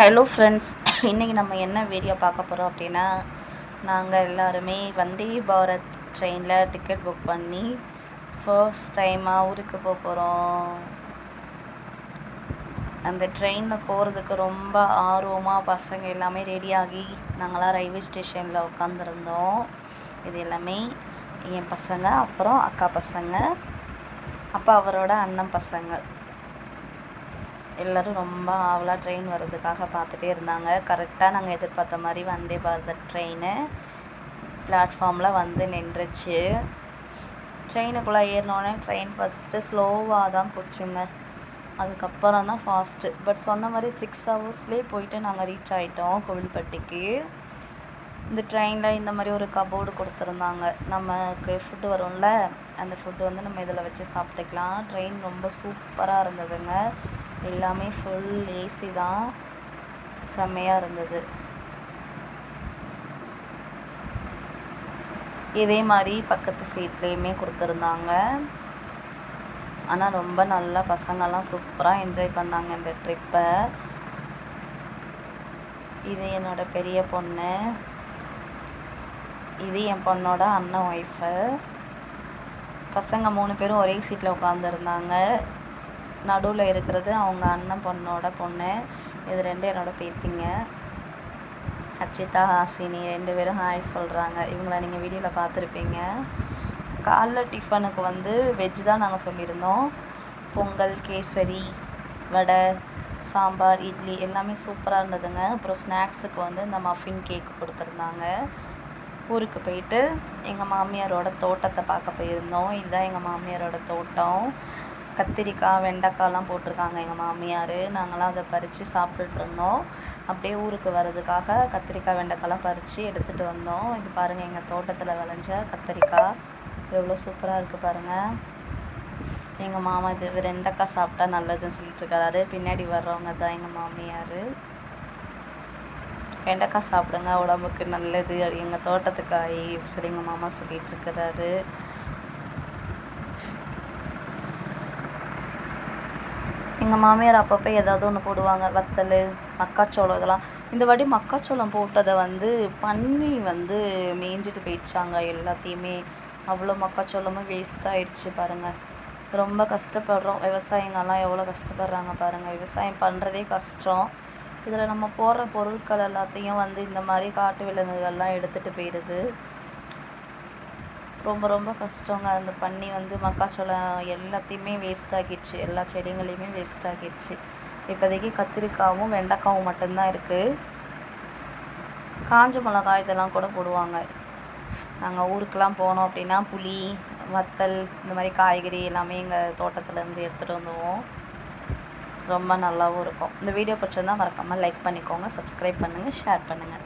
Hello friends இன்றைக்கி நம்ம என்ன வீடியோ பார்க்க போகிறோம் அப்படின்னா நாங்கள் எல்லாருமே வந்தே பாரத் ட்ரெயினில் டிக்கெட் புக் பண்ணி ஃபர்ஸ்ட் டைமாக ஊருக்கு போக போகிறோம் அந்த ட்ரெயினில் போகிறதுக்கு ரொம்ப ஆர்வமாக பசங்க எல்லாமே ரெடியாகி நாங்களாம் ரயில்வே ஸ்டேஷனில் உட்காந்துருந்தோம் இது எல்லாமே என் பசங்க அப்புறம் அக்கா பசங்க அப்போ அவரோட அண்ணன் பசங்க. எல்லோரும் ரொம்ப ஆவலாக ட்ரெயின் வர்றதுக்காக பார்த்துட்டே இருந்தாங்க. கரெக்டாக நாங்கள் எதிர்பார்த்த மாதிரி வந்தே பாரத் ட்ரெயினு பிளாட்ஃபார்மில் வந்து நின்றுச்சு. ட்ரெயினுக்குள்ளே ஏறினோடனே ட்ரெயின் ஃபஸ்ட்டு ஸ்லோவாக தான் போச்சுங்க. அதுக்கப்புறம் தான் ஃபாஸ்ட்டு பட் சொன்ன மாதிரி சிக்ஸ் ஹவர்ஸ்லேயே போயிட்டு நாங்கள் ரீச் ஆகிட்டோம் கோவில்பட்டிக்கு. இந்த ட்ரெயினில் இந்த மாதிரி ஒரு கபோர்டு கொடுத்துருந்தாங்க. நமக்கு ஃபுட்டு வரும்ல அந்த ஃபுட்டு வந்து நம்ம இதில் வச்சு சாப்பிட்டுக்கலாம். ட்ரெயின் ரொம்ப சூப்பராக இருந்ததுங்க. எல்லாமே ஃபுல் ஏசி தான். செம்மையாக இருந்தது. இதே மாதிரி பக்கத்து சீட்லேயுமே கொடுத்துருந்தாங்க. ஆனால் ரொம்ப நல்லா பசங்கள்லாம் சூப்பராக என்ஜாய் பண்ணாங்க இந்த ட்ரிப்பை இது என்னோடய பெரிய பொண்ணு. இது என் பொண்ணோட அண்ணன் ஒய்ஃபு பசங்க மூணு பேரும் ஒரே சீட்டில் உட்காந்துருந்தாங்க நடுவில் இருக்கிறது அவங்க அண்ணன் பொண்ணோட பொண்ணு. இது ரெண்டு என்னோட பேத்திங்க. அச்சிதா ஹாசினி ரெண்டு பேரும் ஹாய் சொல்கிறாங்க இவங்கள நீங்கள் வீடியோவில் பார்த்துருப்பீங்க. காலைல டிஃபனுக்கு வந்து வெஜ் தான் நாங்கள் சொல்லியிருந்தோம். பொங்கல் கேசரி வடை சாம்பார் இட்லி எல்லாமே சூப்பராக இருந்ததுங்க. அப்புறம் ஸ்நாக்ஸுக்கு வந்து இந்த மஃபின் கேக்கு கொடுத்துருந்தாங்க. ஊருக்கு போயிட்டு எங்கள் மாமியாரோட தோட்டத்தை பார்க்க போயிருந்தோம். இதுதான் எங்கள் மாமியாரோட தோட்டம். கத்திரிக்காய் வெண்டைக்காய்லாம் போட்டிருக்காங்க எங்கள் மாமியார். நாங்களாம் அதை பறித்து சாப்பிட்டுட்டு இருந்தோம். அப்படியே ஊருக்கு வர்றதுக்காக கத்திரிக்காய் வெண்டைக்காய்லாம் பறித்து எடுத்துகிட்டு வந்தோம். இது பாருங்கள் எங்கள் தோட்டத்தில் விளைஞ்ச கத்திரிக்காய். எவ்வளோ சூப்பராக இருக்குது பாருங்கள் எங்கள் மாமா இது வெண்டைக்காய் சாப்பிட்டா நல்லதுன்னு சொல்லிட்டு இருக்காரு. பின்னாடி வர்றவங்க தான் எங்கள் மாமியார். வெண்டைக்காய் சாப்பிடுங்க உடம்புக்கு நல்லது எங்கள் தோட்டத்துக்காய் சரி எங்கள் மாமா சொல்லிகிட்டு இருக்கிறாரு. எங்கள் மாமியார் அப்பப்போ ஏதாவது ஒன்று போடுவாங்க வத்தல் மக்காச்சோளம் இதெல்லாம். இந்த வாட்டி மக்காச்சோளம் போட்டதை வந்து பன்னி வந்து மேய்ஞ்சிட்டு போயிடுச்சாங்க எல்லாத்தையுமே. அவ்வளோ மக்காச்சோளமும் வேஸ்ட் ஆயிடுச்சு பாருங்கள் ரொம்ப கஷ்டப்படுறோம். விவசாயிங்கெல்லாம் எவ்வளோ கஷ்டப்படுறாங்க பாருங்கள் விவசாயம் பண்ணுறதே கஷ்டம். இதில் நம்ம போடுற பொருட்கள் எல்லாத்தையும் வந்து இந்த மாதிரி காட்டு விலங்குகள்லாம் எடுத்துகிட்டு போயிடுது. ரொம்ப ரொம்ப கஷ்டங்க. அந்த பண்ணி வந்து மக்காச்சோளம் எல்லாத்தையுமே வேஸ்ட் ஆகிடுச்சு. எல்லா செடிங்களையுமே வேஸ்ட் ஆகிடுச்சு. இப்போதைக்கு கத்திரிக்காவும் வெண்டைக்காவும் மட்டும்தான் இருக்குது காஞ்ச மிளகாய் இதெல்லாம் கூட போடுவாங்க. நாங்கள் ஊருக்கெலாம் போனோம் அப்படின்னா புளி வத்தல் இந்த மாதிரி காய்கறி எல்லாமே எங்கள் தோட்டத்துலேருந்து எடுத்துகிட்டு வந்துடுவோம் ரொம்ப நல்லாவும் இருக்கும். இந்த வீடியோ பிடிச்சிருந்தா மறக்காமல் லைக் பண்ணிக்கோங்க சப்ஸ்கிரைப் பண்ணுங்கள் ஷேர் பண்ணுங்கள்